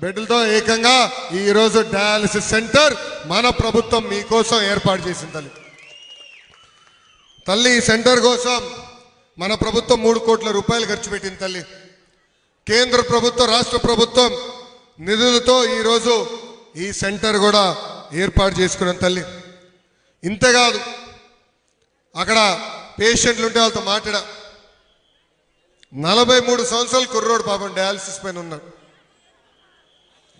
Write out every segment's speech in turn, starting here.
బెడ్లతో ఏకంగా ఈరోజు dialysis centre మన ప్రభుత్వం మీకోసం ఏర్పాటు చేసింది తల్లి. తల్లి ఈ సెంటర్ కోసం మన ప్రభుత్వం మూడు కోట్ల రూపాయలు ఖర్చు పెట్టింది తల్లి. కేంద్ర ప్రభుత్వం రాష్ట్ర ప్రభుత్వం నిధులతో ఈరోజు ఈ సెంటర్ కూడా ఏర్పాటు చేసుకున్న తల్లి. ఇంతేకాదు అక్కడ పేషెంట్లు ఉంటే వాళ్ళతో మాట్లాడ. నలభై మూడు సంవత్సరాలు కుర్రోడు పాపం డయాలసిస్ పైన ఉన్నాడు.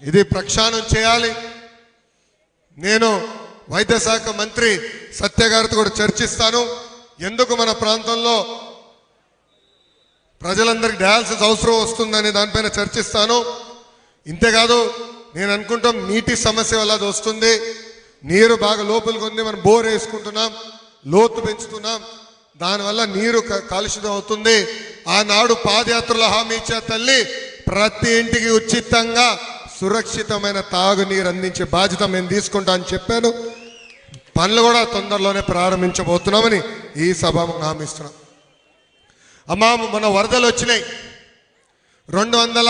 ఇది ప్రక్షాళన చేయాలి. నేను వైద్య శాఖ మంత్రి సత్య గారితో కూడా చర్చిస్తాను. ఎందుకు మన ప్రాంతంలో ప్రజలందరికీ డయాలసిస్ అవసరం వస్తుందనే దానిపైన చర్చిస్తాను. ఇంతేకాదు నేను అనుకుంటాం నీటి సమస్య వల్ల అది వస్తుంది. నీరు బాగా లోపలికి ఉంది మనం బోర్ వేసుకుంటున్నాం లోతు పెంచుతున్నాం. దానివల్ల నీరు క- కాలుష్యం అవుతుంది. ఆనాడు పాదయాత్రలో హామీ ఇచ్చే తల్లి ప్రతి ఇంటికి ఉచితంగా సురక్షితమైన తాగునీరు అందించే బాధ్యత మేము తీసుకుంటా అని చెప్పాను. పనులు కూడా తొందరలోనే ప్రారంభించబోతున్నామని ఈ సభ హామీస్తున్నాం అమ్మా మన వరదలు వచ్చినాయి. రెండు వందల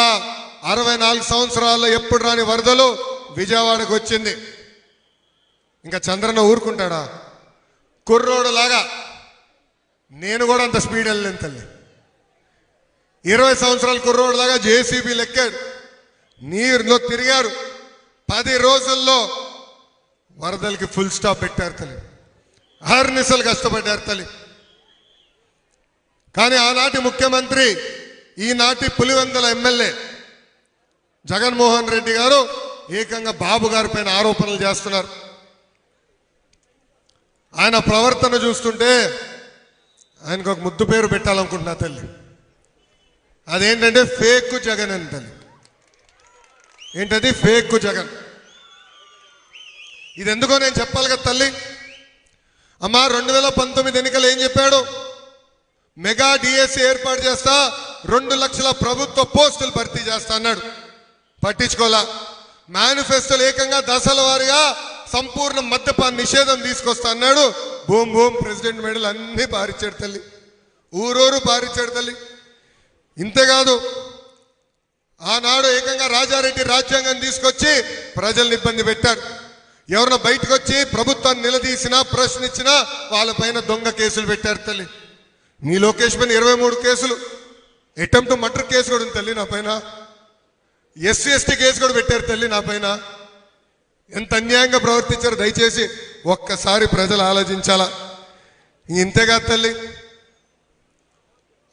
అరవై నాలుగు సంవత్సరాల్లో ఎప్పుడు రాని వరదలు విజయవాడకు వచ్చింది. ఇంకా చంద్రన్న ఊరుకుంటాడా? కుర్రోడులాగా. నేను కూడా అంత స్పీడ్ వెళ్ళలేను తల్లి. ఇరవై సంవత్సరాల కుర్రోడులాగా జేసీబీ లెక్కాడు. నీరులో తిరిగారు. పది రోజుల్లో వరదలకి ఫుల్ స్టాప్ పెట్టారు తల్లి. అహర్నిశలు కష్టపడ్డారు తల్లి. కానీ ఆనాటి ముఖ్యమంత్రి ఈనాటి పులివెందల ఎమ్మెల్యే జగన్మోహన్ రెడ్డి గారు ఏకంగా బాబు గారి పైన ఆరోపణలు చేస్తున్నారు. ఆయన ప్రవర్తన చూస్తుంటే ఆయనకు ఒక ముద్దు పేరు పెట్టాలనుకుంటున్నా తల్లి. అదేంటంటే ఫేక్ జగన్ అని తల్లి. ఏంటది? ఫేక్ జగన్. ఇది ఎందుకో నేను చెప్పాలి కదా తల్లి? అమ్మ రెండు వేల పంతొమ్మిది ఎన్నికలు ఏం చెప్పాడు? మెగా డిఎస్సి ఏర్పాటు చేస్తా రెండు లక్షల ప్రభుత్వ పోస్టులు భర్తీ చేస్తా అన్నాడు. పట్టించుకోలా. మేనిఫెస్టోలు ఏకంగా దశల వారీగా సంపూర్ణ మద్యపాన నిషేధం తీసుకొస్తా అన్నాడు. భూమ్ భూమ్ ప్రెసిడెంట్ మెడల్ అన్ని పారిచ్చాడు తల్లి. ఊరూరు పారిచ్చాడు తల్లి. ఇంతేకాదు ఆనాడు ఏకంగా రాజారెడ్డి రాజ్యాంగం తీసుకొచ్చి ప్రజల్ని ఇబ్బంది పెట్టాడు. ఎవరిన బయటకు వచ్చి ప్రభుత్వాన్ని నిలదీసినా ప్రశ్నించినా వాళ్ళపైన దొంగ కేసులు పెట్టారు తల్లి. నీ లోకేష్ పైన ఇరవై మూడు కేసులు. అటెంప్ట్ మర్డర్ కేసు కూడా ఉంది తల్లి నా పైన. ఎస్సీ ఎస్టీ కేసు కూడా పెట్టారు తల్లి నా పైన. ఎంత అన్యాయంగా ప్రవర్తించారు దయచేసి ఒక్కసారి ప్రజలు ఆలోచించాలా? ఇంతేగా తల్లి.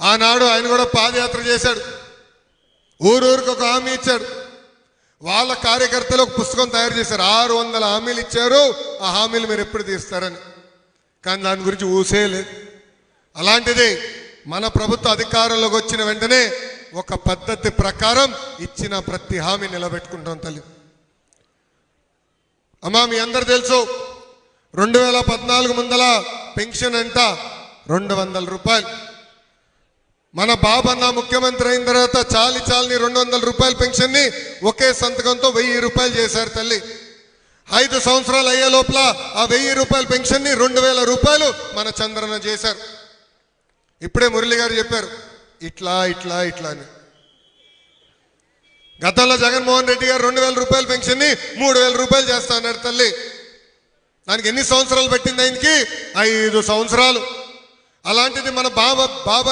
ఆనాడు ఆయన కూడా పాదయాత్ర చేశాడు. ఊరూరికి ఒక హామీ ఇచ్చాడు వాళ్ళ కార్యకర్తలు ఒక పుస్తకం తయారు చేశారు. ఆరు వందల హామీలు ఇచ్చారు. ఆ హామీలు మీరు ఎప్పుడు తీస్తారని. కానీ దాని గురించి ఊసే లేదు. అలాంటిది మన ప్రభుత్వ అధికారంలోకి వచ్చిన వెంటనే ఒక పద్ధతి ప్రకారం ఇచ్చిన ప్రతి హామీ నిలబెట్టుకుంటాం తల్లి. అమ్మా మీ అందరు తెలుసు రెండు వేల పద్నాలుగు ముందల పెన్షన్ అంట రెండు వందల రూపాయలు. మన బాబన్న ముఖ్యమంత్రి అయిన తర్వాత చాలి చాలని రెండు వందల రూపాయల పెన్షన్ని ఒకే సంతకంతో వెయ్యి రూపాయలు చేశారు తల్లి. ఐదు సంవత్సరాలు అయ్యే లోపల ఆ వెయ్యి రూపాయల పెన్షన్ని రెండు వేల రూపాయలు మన చంద్రన చేశారు. ఇప్పుడే మురళి గారు చెప్పారు ఇట్లా ఇట్లా ఇట్లా అని. గతంలో జగన్మోహన్ రెడ్డి గారు రెండు వేల రూపాయల పెన్షన్ని మూడు వేల రూపాయలు చేస్తా తల్లి. దానికి ఎన్ని సంవత్సరాలు పట్టింది ఆయనకి? ఐదు సంవత్సరాలు. అలాంటిది మన బాబా బాబా